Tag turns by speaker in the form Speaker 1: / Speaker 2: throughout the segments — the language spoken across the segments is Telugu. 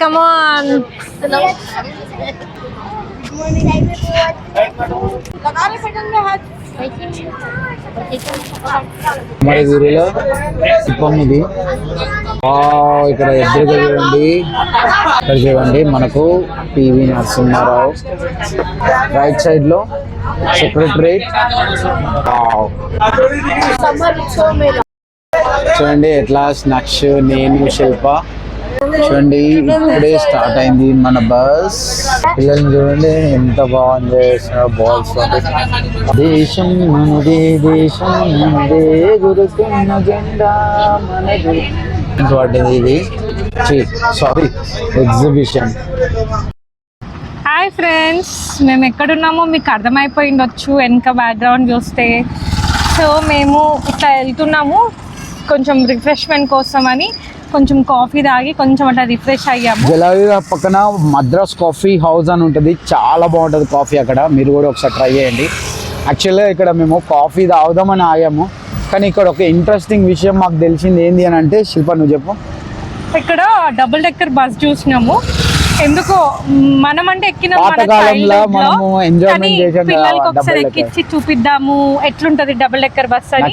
Speaker 1: కమాన్
Speaker 2: మరి ఊరిలో శిల్పం ఇది వావ్, ఇక్కడ ఎదురుగా చూడండి ఇక్కడ చూడండి మనకు పివి నరసింహారావు. రైట్ సైడ్లో సెక్రటరేట్ చూడండి ఎట్లా స్నాక్స్ నేను శిల్ప. చూడండి ఇప్పుడే స్టార్ట్ అయింది మన బస్ పిల్లల్ని చూడండి ఎంత బాగుంది బాల్స్ దేశం మనదే దేశం మనదే గురుకున్న జెండా మనది. పడింది ఇది. సారీ ఎగ్జిబిషన్
Speaker 1: హాయ్ ఫ్రెండ్స్ మేము ఎక్కడున్నామో మీకు అర్థమైపోయి ఉండొచ్చు వెనక బ్యాక్గ్రౌండ్ చూస్తే. సో మేము ఇట్లా వెళ్తున్నాము కొంచెం రిఫ్రెష్మెంట్ కోసం అని కొంచెం కాఫీ తాగి కొంచెం అట్లా రిఫ్రెష్ అయ్యాము.
Speaker 2: జలవిర పక్కన మద్రాస్ కాఫీ హౌస్ అని ఉంటుంది. చాలా బాగుంటుంది కాఫీ అక్కడ. మీరు కూడా ఒకసారి ట్రై చేయండి. యాక్చువల్గా ఇక్కడ మేము కాఫీ తాగుదామని ఆగాము. కానీ ఇక్కడ ఒక ఇంట్రెస్టింగ్ విషయం మాకు తెలిసింది ఏంది అని అంటే శిల్ప నువ్వు చెప్పు.
Speaker 1: ఇక్కడ డబుల్ డెక్కర్ బస్ చూసినాము. ఎందుకో మనం అంటే ఎక్కిన పిల్లలకి ఒకసారి. ఎక్కించి చూపిద్దాము. ఎట్లుంటది డబుల్ డెక్కర్ బస్ అని?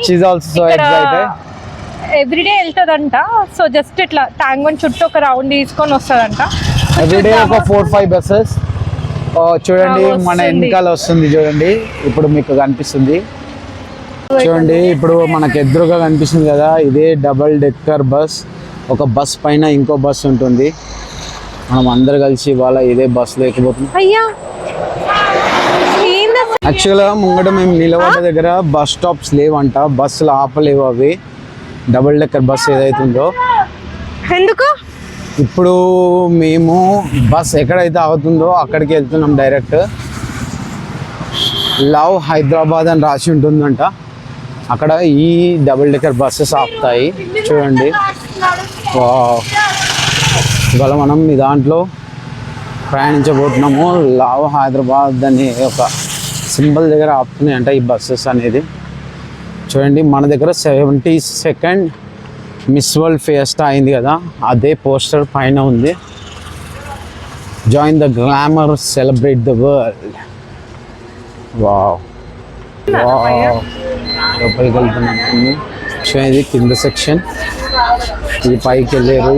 Speaker 1: ఎవ్రీడే వెళ్తుందంట. సో జస్ట్ ఇట్లా ట్యాంక్ వన్ చుట్టూ ఒక రౌండ్ తీసుకొని వస్తుందంట.
Speaker 2: ఎవ్రీడే ఒక. Four five buses. చూడండి మన. వెనకాల వస్తుంది చూడండి. ఇప్పుడు మీకు కనిపిస్తుంది. చూడండి ఇప్పుడు మనకు ఎదురుగా కనిపిస్తుంది కదా ఇదే డబల్ డెక్కర్ బస్. ఒక బస్ పైన ఇంకో బస్ ఉంటుంది. మనం అందరు కలిసి ఇవాళ ఇదే బస్సులో ఎక్కిపోతున్నాం
Speaker 1: అయ్యా! ఏంది అసలు?
Speaker 2: యాక్చువల్గా ముంగట మేము నిలబడ్డ దగ్గర బస్ స్టాప్స్ లేవంట. బస్సులు ఆపలేవు అవి. డబుల్ డెక్కర్ బస్ ఏదైతుందో
Speaker 1: ఎందుకు?
Speaker 2: ఇప్పుడు మేము బస్ ఎక్కడైతే ఆగుతుందో అక్కడికి వెళ్తున్నాం డైరెక్ట్. లవ్ హైదరాబాద్ అని రాసి ఉంటుందంట. అక్కడ ఈ డబుల్ డెక్కర్ బస్సెస్ ఆపుతాయి. చూడండి. ఇవాళ మనం ఈ దాంట్లో ప్రయాణించబోతున్నాము. లవ్ హైదరాబాద్ అనే ఒక సింబల్ దగ్గర ఆపుతున్నాయి అంట ఈ బస్సెస్ అనేది. చూడండి మన దగ్గర seventy second miss world fest అయింది కదా అదే పోస్టర్ పైన ఉంది. Join the glamour celebrate the world wow లోపలికి వెళ్తున్నాము సో ఇది కింద సెక్షన్ ఇది పైకి వెళ్ళారు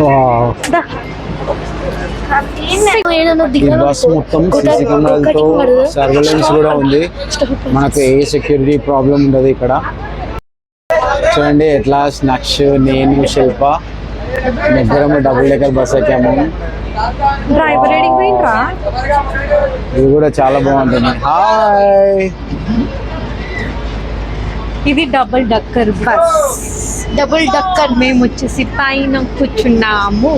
Speaker 2: వావ్ బస్ మొత్తం సీసీ కెమెరాలతో సర్వేలెన్స్ కూడా ఉంది. మనకు ఏ సెక్యూరిటీ ప్రాబ్లం ఉండదు ఇక్కడ. చూడండి ఎట్లా స్నాక్స్ నేను శిల్ప. ముగ్గురం డబుల్ డెక్కర్ బస్ ఎక్కాము.
Speaker 1: డ్రైవర్ రైడింగ్ పోయింట్రా
Speaker 2: ఇది కూడా చాలా బాగుంటుంది. హాయ్
Speaker 1: ఇది double decker bus. Double decker మేము వచ్చేసి పైన కూర్చున్నాము.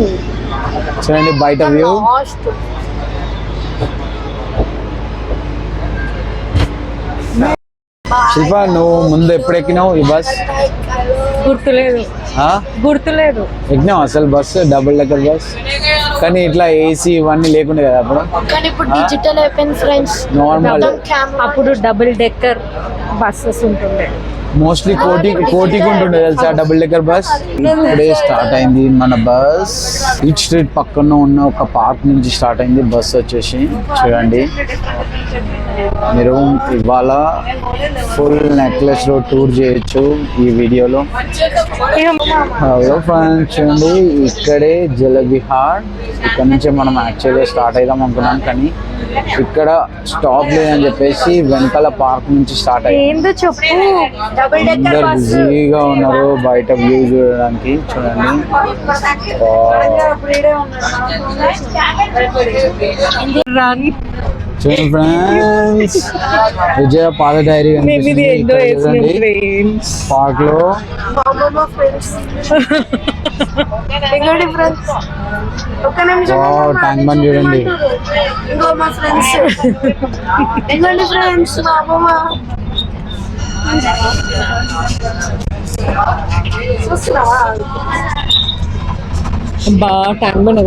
Speaker 2: చూడండి బయట వ్యూ. శిల్ప నువ్వు ముందు ఎప్పుడు ఎక్కినావు ఈ బస్?
Speaker 1: గుర్తులేదు.
Speaker 2: ఆ?
Speaker 1: గుర్తులేదు.
Speaker 2: ఎక్కినావు అసలు బస్ డబుల్ డెక్కర్ బస్? కానీ ఇట్లా ఏసీ ఇవన్నీ లేకుండే కదా అప్పుడు?
Speaker 3: కానీ ఇప్పుడు డిజిటల్ అయిపోయింది ఫ్రెండ్స్
Speaker 2: నార్మల్
Speaker 1: అప్పుడు డబుల్ డెక్కర్ బస్సెస్ ఉంటుండే.
Speaker 2: మోస్ట్లీ కోటి కోటికి ఉంటుండే తెలుసా? డబుల్ డెక్కర్ బస్ ఇప్పుడే స్టార్ట్ అయింది మన బస్ ఈచ్ స్ట్రీట్ పక్కన ఉన్న ఒక పార్క్ నుంచి స్టార్ట్ అయింది. బస్ వచ్చేసి చూడండి. మీరు ఇవాళ ఫుల్ నెక్లెస్లో టూర్ చేయొచ్చు ఈ వీడియోలో. హలో ఫ్రెండ్స్ చూడండి. ఇక్కడే జలవిహార్. ఇక్కడ నుంచి మనం యాక్చువల్గా స్టార్ట్ అవుదాం అనుకున్నాం కానీ ఇక్కడ స్టాప్ లేదని చెప్పేసి వెనకాల పార్క్ నుంచి స్టార్ట్ అయ్యింది.
Speaker 1: చెప్పు.
Speaker 2: అందరు బిజీగా ఉన్నారు బయట వ్యూ చూడడానికి చూడండి. చూడండి ఫ్రెండ్స్ విజయ పాద డైరీ పార్క్లో ట్యాంక్ బండ్ చూడండి.
Speaker 3: ఇంకో మా ఫ్రెండ్స్. ఫ్రెండ్స్
Speaker 1: బా tank
Speaker 2: bund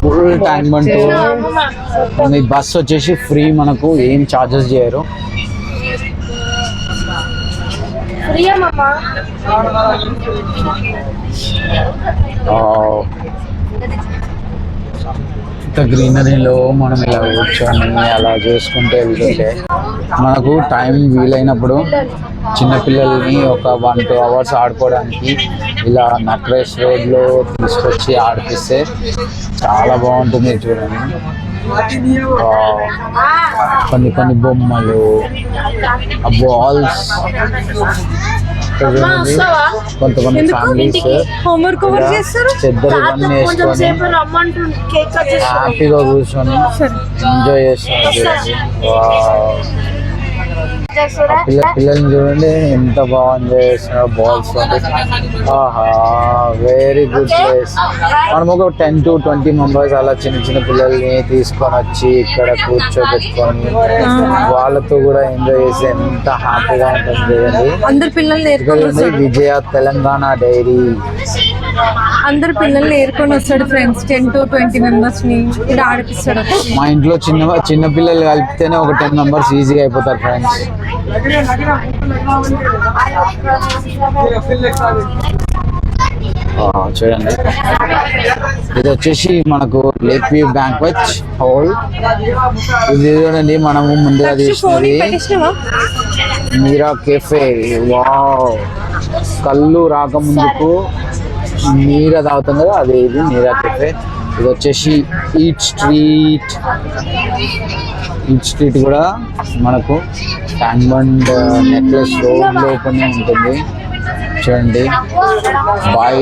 Speaker 2: full tank bund ఈ బస్ వచ్చేసి ఫ్రీ మనకు ఏం చార్జెస్ చేయరు. ఇంత గ్రీనరీలో మనం ఇలా కూర్చొని అలా చూసుకుంటూ వెళ్తుంటే మనకు టైం వీలైనప్పుడు చిన్నపిల్లల్ని ఒక వన్ టూ అవర్స్ ఆడుకోవడానికి ఇలా నక్రేష్ రోడ్లో తీసుకొచ్చి ఆడిపిస్తే చాలా బాగుంటుంది చూడండి కొన్ని కొన్ని బొమ్మలు ఆ బాల్స్ కొంతమంది ఫ్యామిలీస్
Speaker 1: హోంవర్క్ చేస్తారు?
Speaker 2: చెద్దరు ఇవన్నీ వేసుకొని హ్యాపీగా కూర్చొని ఎంజాయ్ చేస్తున్నారు. పిల్లల్ని చూడండి ఎంత బాగా ఎంజాయ్ చేస్తున్నారు బాల్స్ ఆహా వెరీ గుడ్ ప్లేస్ మనం ఒక టెన్ టు ట్వంటీ మెంబర్స్ అలా చిన్న చిన్న పిల్లల్ని తీసుకొని వచ్చి ఇక్కడ కూర్చోబెట్టుకొని వాళ్ళతో కూడా ఎంజాయ్ చేసి ఎంత హ్యాపీగా ఉంటుంది చూడండి. విజయ తెలంగాణ డైరీ.
Speaker 1: అందరు పిల్లల్ని ఏరుకొని వస్తాడు ఫ్రెండ్స్ టెన్ టు ట్వంటీ మెంబర్స్ని ఇక్కడ ఆడిపిస్తాడు.
Speaker 2: మా ఇంట్లో చిన్న చిన్న పిల్లలు కలిపితేనే ఒక టెన్ మెంబర్స్ ఈజీగా అయిపోతారు ఫ్రెండ్స్ చూడండి. ఇది వచ్చేసి మనకు లేక్ వ్యూ బ్యాంక్వెట్ హాల్ ఇది చూడండి మనము ముందుగా
Speaker 1: పెట్టేసినావా?
Speaker 2: మీరా కెఫే వావ్ కళ్ళు రాకముందుకు మీరా తాగుతాం కదా అదే ఇది మీరా కెఫే. ఇది వచ్చేసి ఈట్ స్ట్రీట్ ఈట్ స్ట్రీట్ కూడా మనకు ట్యాంగ్బండ్ నెక్లెస్ రోడ్ లోపలనే ఉంటుంది. చూడండి. By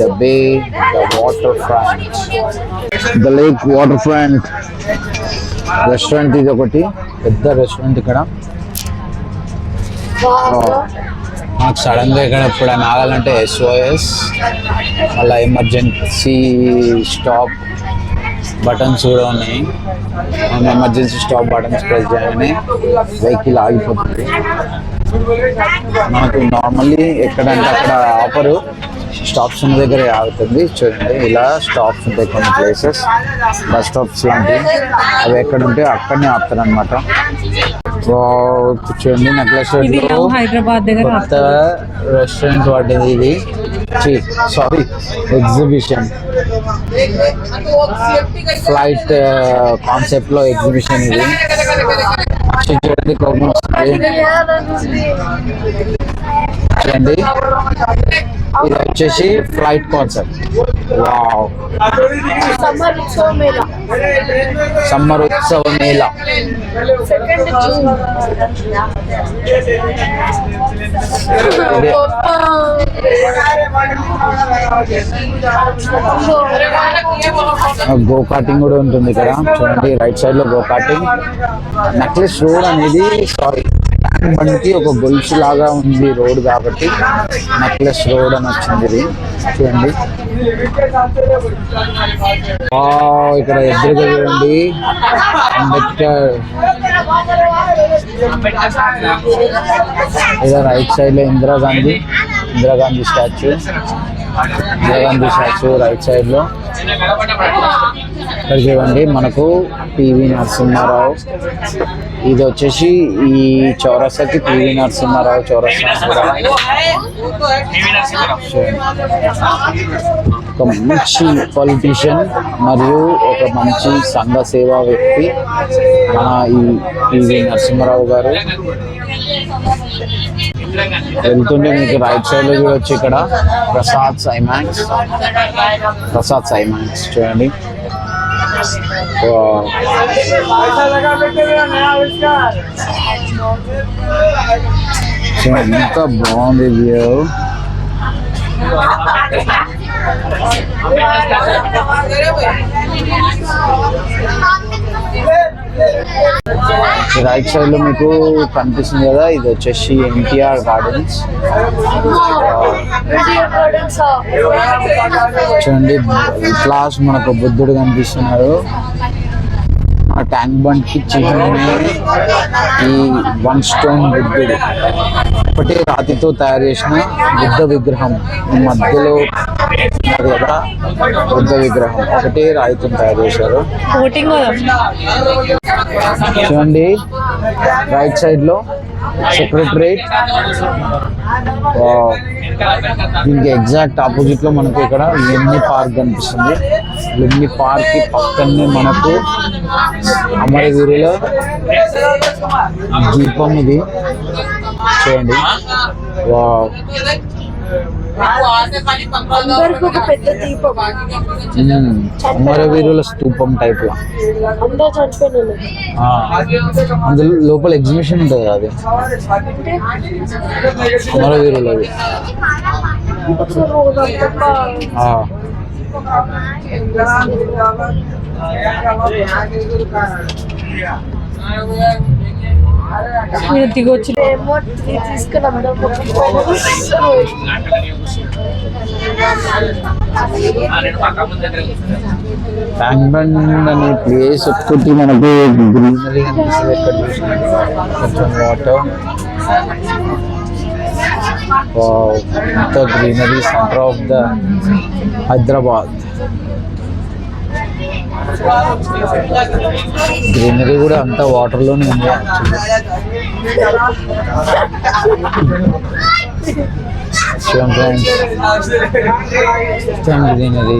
Speaker 2: the bay the water front the lake water front restaurant ఇది ఒకటి. పెద్ద రెస్టారెంట్ ఇక్కడ. మాకు సడన్గా ఇక్కడ ఎప్పుడైనా ఆగాలంటే ఎస్ఓఎస్ మళ్ళీ ఎమర్జెన్సీ స్టాప్ బటన్స్ కూడా ఉన్నాయి. మనం ఎమర్జెన్సీ స్టాప్ బటన్స్ ప్రెస్ చేయగానే వెహికల్ ఆగిపోతుంది. మనకు నార్మల్లీ ఎక్కడంటే అక్కడ ఆపరు. స్టాప్స్ ఉన్న దగ్గరే ఆగుతుంది. చూడండి ఇలా స్టాప్స్ ఉంటాయి కొన్ని ప్లేసెస్ బస్ స్టాప్స్ లాంటివి. అవి ఎక్కడ ఉంటే అక్కడనే ఆపుతారు అనమాట చూడండి నెక్లెస్
Speaker 1: హైదరాబాద్ దగ్గర
Speaker 2: కొత్త రెస్టారెంట్ వాటిది ఇది. Sorry exhibition. ఫ్లైట్ కాన్సెప్ట్లో ఎగ్జిబిషన్ ఇది. ఇది చూడండి కోపం వస్తుంది. చూడండి ఇది వచ్చేసి ఫ్లైట్ కాన్సెప్ట్. వావ్.
Speaker 3: సమ్మర్ ఉత్సవ మేళ.
Speaker 2: గో కార్టింగ్ కూడా ఉంటుంది ఇక్కడ. చూడండి రైట్ సైడ్లో గో కార్టింగ్ నెక్లెస్ రోడ్ అనేది సారీ బండ్కి ఒక గొలుసు లాగా ఉంది రోడ్ కాబట్టి నెక్లెస్ రోడ్ అని వచ్చింది ఇది. చూడండి. ఇక్కడ ఎదురుగా చూడండి. అంబేద్కర్. ఇదే రైట్ సైడ్లో Indira Gandhi Indira Gandhi statue. Indira Gandhi statue right సైడ్లో. ఇక్కడ చూడండి మనకు పివి నరసింహారావు. ఇది వచ్చేసి ఈ చౌరస్తాకి పివి నరసింహారావు చౌరస్తా చూడండి. ఒక మంచి పొలిటీషియన్ మరియు ఒక మంచి సంఘ సేవా వ్యక్తి మన ఈ పివి నరసింహారావు గారు. వెళ్తుంటే మీకు రైట్ సైడ్లో చూడొచ్చు ఇక్కడ. ప్రసాద్ సైమాక్స్ ప్రసాద్ సైమాక్స్ చూడండి. చూడండి, ఎంత బాగుంది వ్యూ రైట్ సైడ్లో మీకు కనిపిస్తుంది కదా ఇది వచ్చేసి ఎన్టీఆర్ గార్డెన్స్ చూడండి క్లాస్ మనకు బుద్ధుడు కనిపిస్తున్నారు ఆ ట్యాంక్ బండ్కి ఈ వన్ స్టోన్ బుద్ధుడు. ఒకటి రాతితో తయారు చేసిన బుద్ధ విగ్రహం. మధ్యలో బుద్ధ విగ్రహం. ఒకటే రాయితో తయారు చేశారు. చూడండి. రైట్ సైడ్లో సెక్రటరేట్ దీనికి ఎగ్జాక్ట్ ఆపోజిట్లో మనకు ఇక్కడ లుమ్ని పార్క్ కనిపిస్తుంది. లుమ్ని పార్క్కి పక్కనే మనకు అమరవీరుల దీపం ఇది. చూడండి.
Speaker 3: అందరికి ఒక పెద్ద దీపం.
Speaker 2: అమరవీరుల స్తూపం టైప్లో.
Speaker 3: అందరు చనిపోయిన
Speaker 2: ఆ, అందులో లోపల ఎగ్జిబిషన్ ఉంటుంది అది? అమరవీరులది. ఆ,
Speaker 1: మీరు దిగొచ్చి
Speaker 2: ట్యాంక్బండ్ అనే ప్లేస్ ఒక్కటి మనకు గ్రీనరీ కనిపిస్తుంది ఎక్కడ కొంచెం వాటర్ అంత greenery centre of the Hyderabad. Greenery కూడా అంతా వాటర్లోనే ఉంది. గ్రీనరీ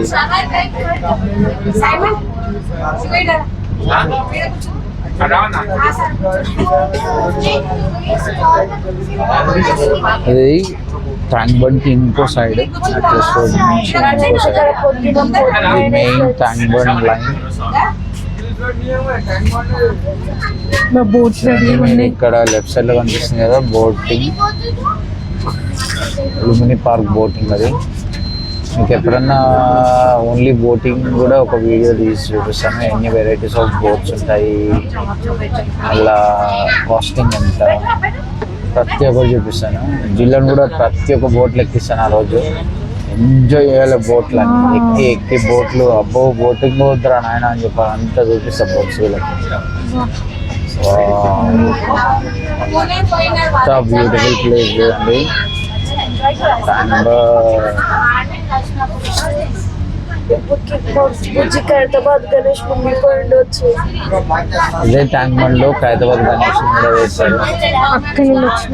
Speaker 2: అది ట్యాంక్ బండ్కి ఇంకో సైడ్ నెక్లెస్ రోడ్ నుంచి ఇంకో side
Speaker 1: main tank bund line
Speaker 2: ఇక్కడ లెఫ్ట్ సైడ్లో కనిపిస్తుంది కదా బోటింగ్ లుమిని పార్క్ బోటింగ్ అది. ఇంకెప్పుడన్నా ఓన్లీ బోటింగ్ కూడా ఒక వీడియో తీసి చూపిస్తాను. ఎన్ని వెరైటీస్ ఆఫ్ బోట్స్ ఉంటాయి అలా కాస్టింగ్ ఎంత? ప్రతి ఒక్కరు చూపిస్తాను. జిల్లాను కూడా ప్రతి ఒక్క బోట్లు ఎక్కిస్తాను ఆ రోజు. ఎంజాయ్ చేయాలి బోట్లు అని ఎక్కి ఎక్కి బోట్లు అబ్బో బోటింగ్ పోతురా నాయన అని చెప్పాలి అంతా చూపిస్తాను బోట్స్ వీళ్ళకి. బ్యూటిఫుల్ ప్లేస్ చూడండి అండ్
Speaker 3: బుజ్జి ఖైరతాబాద్ గణేష్ ముందు పోయిండు వచ్చి
Speaker 2: ఇదే ట్యాంక్ బండ్లో ఖైరతాబాద్ గణేష్ కూడా వేశారు
Speaker 1: అక్కడ నుండి వచ్చి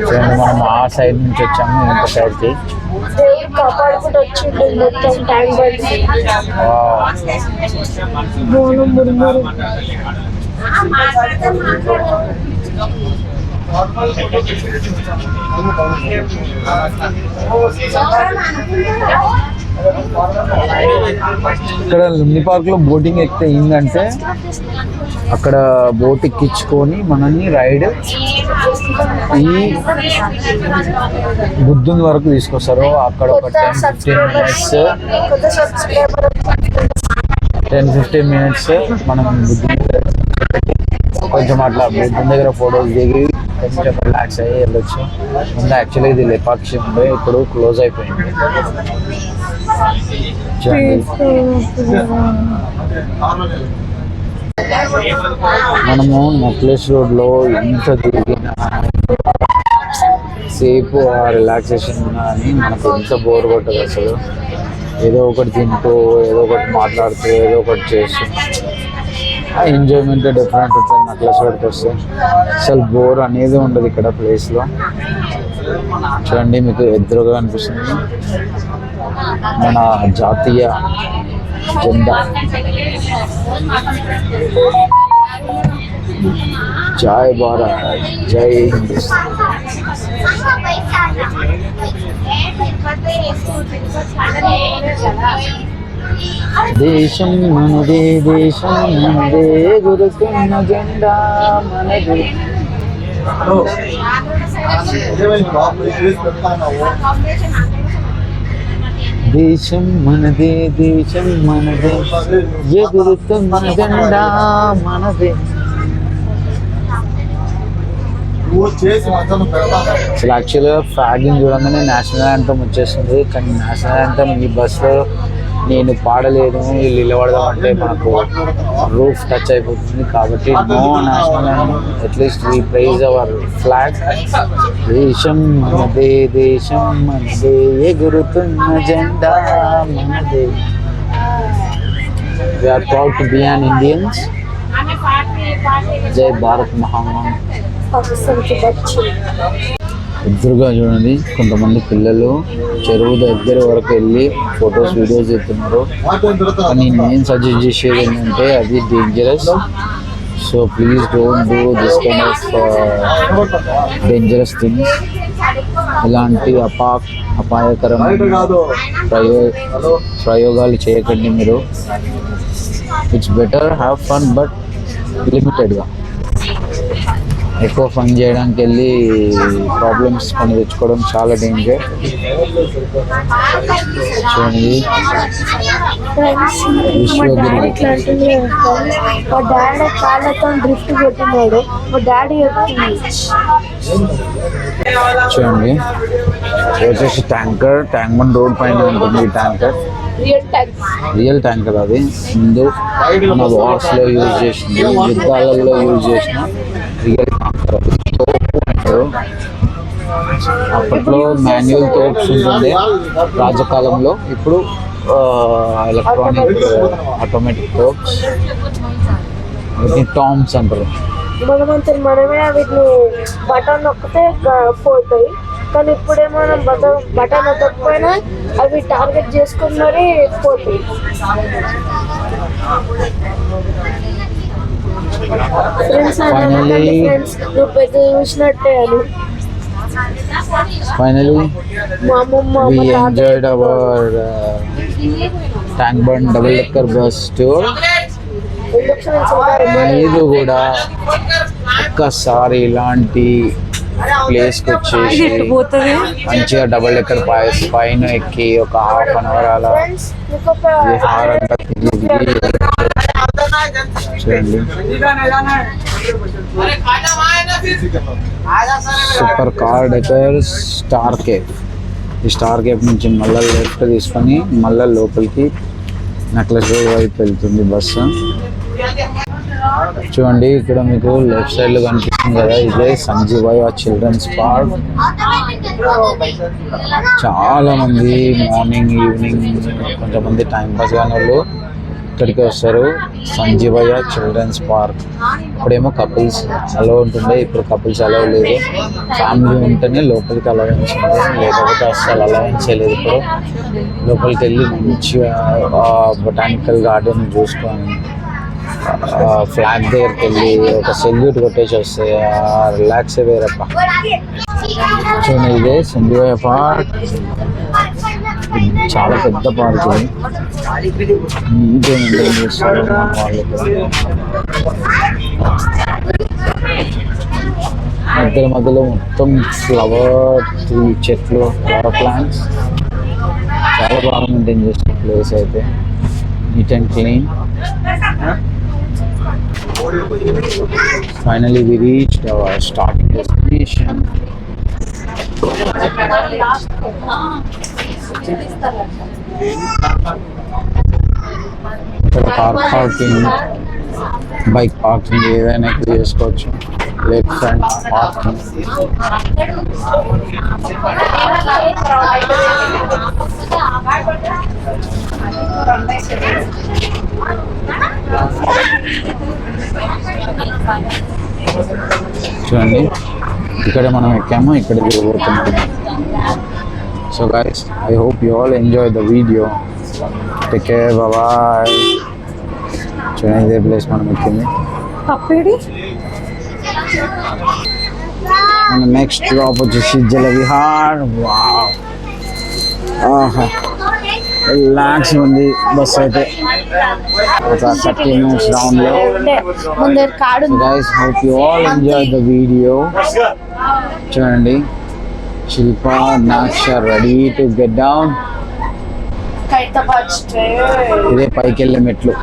Speaker 2: చూడండి మనం ఆ సైడ్ నుంచి వచ్చాము ఇంకో సైడ్కి
Speaker 3: దేవుడు కాపాడుకుంటూ వచ్చిండు మొత్తం ట్యాంక్ బండి బోనం మురుమురు
Speaker 2: ఇక్కడ లుమ్ని పార్క్లో బోటింగ్ ఎక్కితే ఏంటంటే అక్కడ బోట్ ఎక్కించుకొని మనల్ని రైడ్ ఈ బుద్ధుని వరకు తీసుకొస్తారు. అక్కడ ఒక ten
Speaker 3: fifteen minutes
Speaker 2: ten fifteen minutes మనం బుద్ధుని కొంచెం అట్లా బుద్ధుని దగ్గర ఫోటోస్ దిగి కొంచెం రిలాక్స్ అయ్యి వెళ్ళొచ్చు. ముందు యాక్చువల్లీ ఇది లేపాక్షి ఉండే ఇప్పుడు క్లోజ్ అయిపోయింది. మనము నెక్లెస్ రోడ్లో ఎంత తిరిగినా సేపు ఆ రిలాక్సేషన్ కానీ మనకు ఎంత బోర్ కొట్టదు అసలు. ఏదో ఒకటి తింటూ ఏదో ఒకటి మాట్లాడుతూ ఏదో ఒకటి చేస్తూ. ఆ ఎంజాయ్మెంట్ డిఫరెంట్ ఉంటుంది నెక్లెస్ రోడ్కి వస్తే. అసలు బోర్ అనేది ఉండదు ఇక్కడ ప్లేస్లో చూడండి మీకు ఎదురుగా అనిపిస్తుంది మన జాతీయ జెండా జై భారత్ జై హిందుస్థాన్ దేశం మనదే దేశం మనదే గురుతున్న జెండా మనదే దేశం మనదే దేశం మనదే. ఎగురుతున్న జెండా మనదే. అసలు యాక్చువల్గా ఫ్లాగింగ్ చూడంగానే నేషనల్ యాంథమ్ వచ్చేస్తుంది కానీ నేషనల్ యాంథమ్ ఈ బస్సులో నేను పాడలేను వీళ్ళు నిలబడదాం అంటే మనకు రూఫ్ టచ్ అయిపోతుంది కాబట్టి no national at least we prize our flag దేశం మనదే దేశం మనదే ఎగురుతున్న జెండా మనదే. We are proud to be an Indians Jai
Speaker 3: Bharat మహామాన్ వచ్చి
Speaker 2: ఎదురుగా చూడండి. కొంతమంది పిల్లలు చెరువు దగ్గర వరకు వెళ్ళి ఫొటోస్ వీడియోస్ ఎత్తున్నారు కానీ నేను సజెస్ట్ చేసేది ఏంటంటే అది dangerous so please don't do this kind of dangerous things ఇలాంటి అపా అపాయకరమైన ప్రయో ప్రయోగాలు చేయకండి మీరు. It's better have fun but లిమిటెడ్గా ఎక్కువ ఫన్ చేయడానికి వెళ్ళి ప్రాబ్లమ్స్ కొన్ని తెచ్చుకోవడం చాలా డేంజర్ చూడండి.
Speaker 3: ఫ్రెండ్స్ మా డాడీ డాడీ కాళ్ళతో డ్రిఫ్ట్ కొట్టినాడు మా డాడీ
Speaker 2: చూడండి వచ్చేసి ట్యాంకర్ ట్యాంక్ బండ్ రోడ్ పైన ఉంటుంది ఈ ట్యాంకర్
Speaker 3: రియల్
Speaker 2: రియల్ ట్యాంకర్ అది. ముందు మన వార్స్లో యూజ్ చేసింది యుద్ధాలలో యూజ్ చేసిన రియల్ అప్పట్లో మాన్యువల్ తోప్స్ ఉంటుండే రాజకాలంలో. ఇప్పుడు ఎలక్ట్రానిక్ ఆటోమేటిక్ తోప్స్ వీటిని టామ్స్ అంటారు.
Speaker 3: మనమంతా మనమే వీటిని బటన్ నొక్కితే పోతాయి. కానీ ఇప్పుడే మనం బటన్ బటన్ నొక్కకపోయినా అవి టార్గెట్ చేసుకుని మరీ పోతాయి. ఫ్రెండ్స్ ఫ్రెండ్స్ నువ్వు పెద్ద చూసినట్టే అని. అమ్మమ్మ
Speaker 2: we enjoyed our uh, tank burn double decker bus tour. మీరు కూడా ఒక్కసారి ఇలాంటి ప్లేస్కి వచ్చేసి మంచిగా డబుల్ డెక్కర్ పాయస్ పైన ఎక్కి ఒక హాఫ్ అన్ అవర్ అలా విహారంగా తిరిగి చేయండి super car decker star cape ఈ స్టార్ కేప్ నుంచి మళ్ళీ లెఫ్ట్ తీసుకొని మళ్ళీ లోపలికి నెక్లెస్ రోడ్ వైపు వెళ్తుంది బస్సు చూడండి ఇక్కడ మీకు లెఫ్ట్ సైడ్లో కనిపిస్తుంది కదా ఇదే ఆ చిల్డ్రన్స్ పార్క్. చాలా మంది మార్నింగ్ ఈవినింగ్ కొంతమంది టైం పాస్ కాని వాళ్ళు ఇక్కడికి వస్తారు. సంజీవయ్య చిల్డ్రన్స్ పార్క్ ఇప్పుడేమో కపుల్స్ అలో ఉంటుండే. ఇప్పుడు కపుల్స్ అలవ్ లేదు. ఫ్యామిలీ ఉంటేనే లోపలికి అలవెన్స్ ఉంది. లేకపోతే అస్సలు అలవెన్స్ లేదు ఇప్పుడు. లోపలికి వెళ్ళి మంచిగా బొటానికల్ గార్డెన్ చూసుకొని ఫ్లాగ్ దగ్గరికి వెళ్ళి ఒక సెల్యూట్ కొట్టేసి వస్తే రిలాక్స్ వేరప్ప. చూడండి ఇదే సంజీవయ్య పార్క్ చాలా పెద్ద పార్క్. ఇది మెయింటైన్ చేస్తారు మధ్యలో మధ్యలో మొత్తం ఫ్లవర్ చెట్లు ఫ్లవర్ ప్లాంట్స్ చాలా బాగా మెయింటైన్ చేసిన ప్లేస్ అయితే. Neat and clean finally we reach our starting destination car parking bike parking ఏదైనా ఇక్కడ చేసుకోవచ్చు. లెఫ్ట్ ఫ్రంట్ పార్కింగ్ చూడండి ఇక్కడ మనం ఎక్కాము ఇక్కడ దిగబోతున్నాము so guys I hope you all enjoy the video take care bye చూడండి ఇదే ప్లేస్ మనం ఎక్కింది
Speaker 1: పప్పేడి
Speaker 2: మన నెక్స్ట్ డ్రాప్ వచ్చేసి జల విహార్ వావ్ ఆహా రిలాక్స్ ఉంది బస్ అయితే ఒక థర్టీ మినిట్స్ డౌన్లో
Speaker 3: ఉండే ముందర కాడు
Speaker 2: so guys hope you all enjoy the video చూడండి శిల్ప నాక్ష ready to get down
Speaker 3: Hyderabad straight
Speaker 2: ఇదే పైకి వెళ్ళే మెట్లు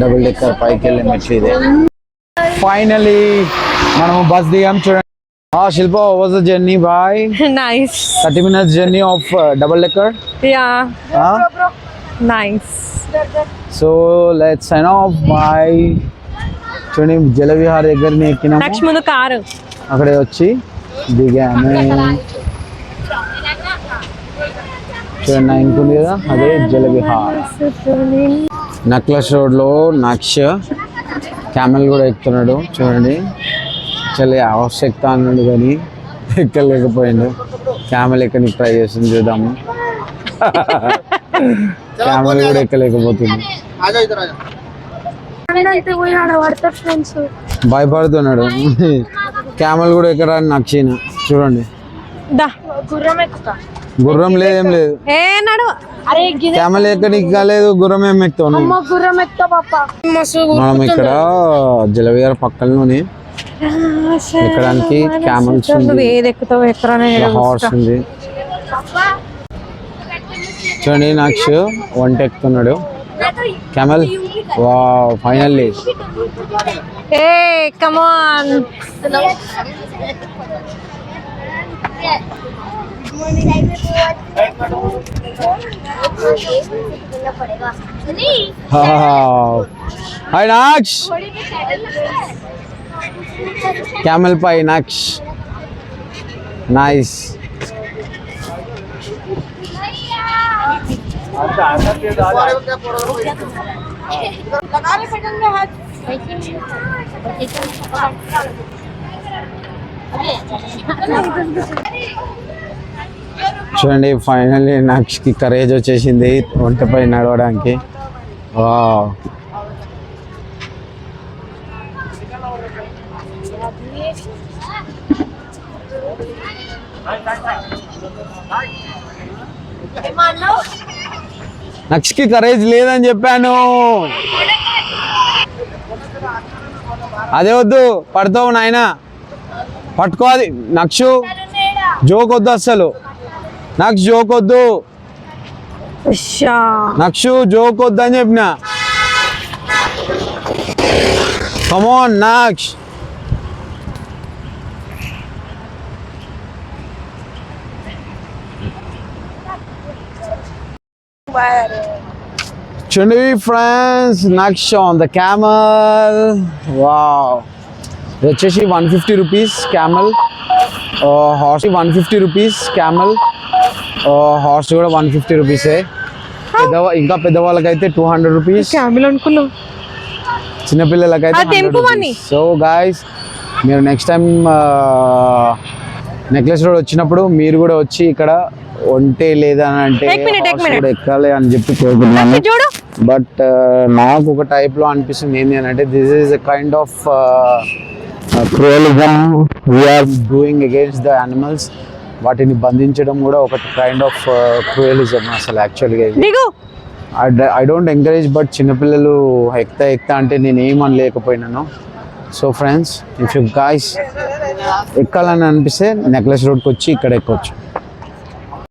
Speaker 2: డబుల్ డెక్కర్ పైకి వెళ్ళే మెట్లు ఇదే ఫైనలీ మనము బస్ దిగాం చూడండి ఆ Shilpa was the journey boy
Speaker 1: nice
Speaker 2: thirty minutes journey of double decker
Speaker 1: yeah nice
Speaker 2: so let's sign off bye చూడండి జలవిహార్ దగ్గరని ఎక్కినాము.
Speaker 1: నెక్స్ట్ ముందు కారు.
Speaker 2: అక్కడే వచ్చి దిగాము. చూడండి నా ఇంకుంది కదా అదే జలవిహార్. నక్లెస్ రోడ్లో నక్ష క్యామెల్ కూడా ఎక్కుతున్నాడు చూడండి. చలి ఎక్కుతా అన్నాడు కానీ ఎక్కలేకపోయిండు. క్యామెల్ ఎక్కనికి ట్రై చేస్తుంది చూద్దాము. క్యామెల్ కూడా ఎక్కలేకపోతుంది
Speaker 3: అంటే పోయి ఆడ పడతారు ఫ్రెండ్స్
Speaker 2: భయపడుతున్నాడు. క్యామెల్ కూడా ఎక్కడానికి నచ్చిన చూడండి.
Speaker 1: దా.
Speaker 3: గుర్రం ఎక్కుతా.
Speaker 2: గుర్రం లేదేం లేదు.
Speaker 1: ఏ నడు.
Speaker 3: అరే గిది
Speaker 2: క్యామెల్ ఎక్కనికి కాలేదు గుర్రం ఏం ఎక్కుతావు మనం ఇక్కడ జలవిహార్ పక్కనలోని ఎక్కడానికి క్యామెల్స్
Speaker 1: నువ్వు
Speaker 2: ఉంది.
Speaker 1: ఏది ఎక్కుతావు ఎక్కడనే
Speaker 2: Wow, finally. Hey, come on. Wow. Hi, Naksh. Camel
Speaker 1: pie, Naksh.
Speaker 2: Nice. Naksh camel pie Naksh nice చూడండి ఫైనల్లీ నక్షకి కరేజ్ వచ్చేసింది ఒంటపై నడవడానికి. వా నక్షకి కరేజ్ లేదని చెప్పాను. అదే వద్దు పడతావు నాయన. పట్టుకో అది నక్షు జోక్ వద్దు అస్సలు. నాకు జోక్ వద్దు. నక్షు జోక్ వద్దు అని చెప్పిన. Come on Naksh. చూడండి friends Naksh on the camel wow ఇది వచ్చేసి one fifty rupees camel horse one fifty rupees camel horse కూడా వన్ ఫిఫ్టీ రూపీసే పెద్ద ఇంకా పెద్దవాళ్ళకైతే టూ హండ్రెడ్ రూపీస్
Speaker 1: క్యాబిల్ అనుకున్నావు.
Speaker 2: చిన్నపిల్లలకైతే
Speaker 1: అది తెంపుమని.
Speaker 2: సో గాయస్ మీరు నెక్స్ట్ టైం నెక్లెస్ రోడ్ వచ్చినప్పుడు మీరు కూడా వచ్చి ఇక్కడ ఒంటే లేదా అని అంటే
Speaker 1: Take minute, take
Speaker 2: horse
Speaker 1: minute.
Speaker 2: కూడా ఎక్కాలి అని చెప్పి
Speaker 1: చూడు.
Speaker 2: బట్ నాకు ఒక type లో అనిపిస్తుంది ఏంటి అని అంటే this is a kind of cruelism we are doing against the animals వాటిని బంధించడం కూడా ఒక కైండ్ ఆఫ్ క్రూయలిజం అసలు యాక్చువల్గా ఐ డోంట్ ఎంకరేజ్ బట్ చిన్నపిల్లలు ఎక్కుతా ఎక్కుతా అంటే నేను ఏమని లేకపోయినాను so friends if you guys ఎక్కాలని అనిపిస్తే నెక్లెస్ రోడ్కి వచ్చి ఇక్కడ ఎక్కొచ్చు.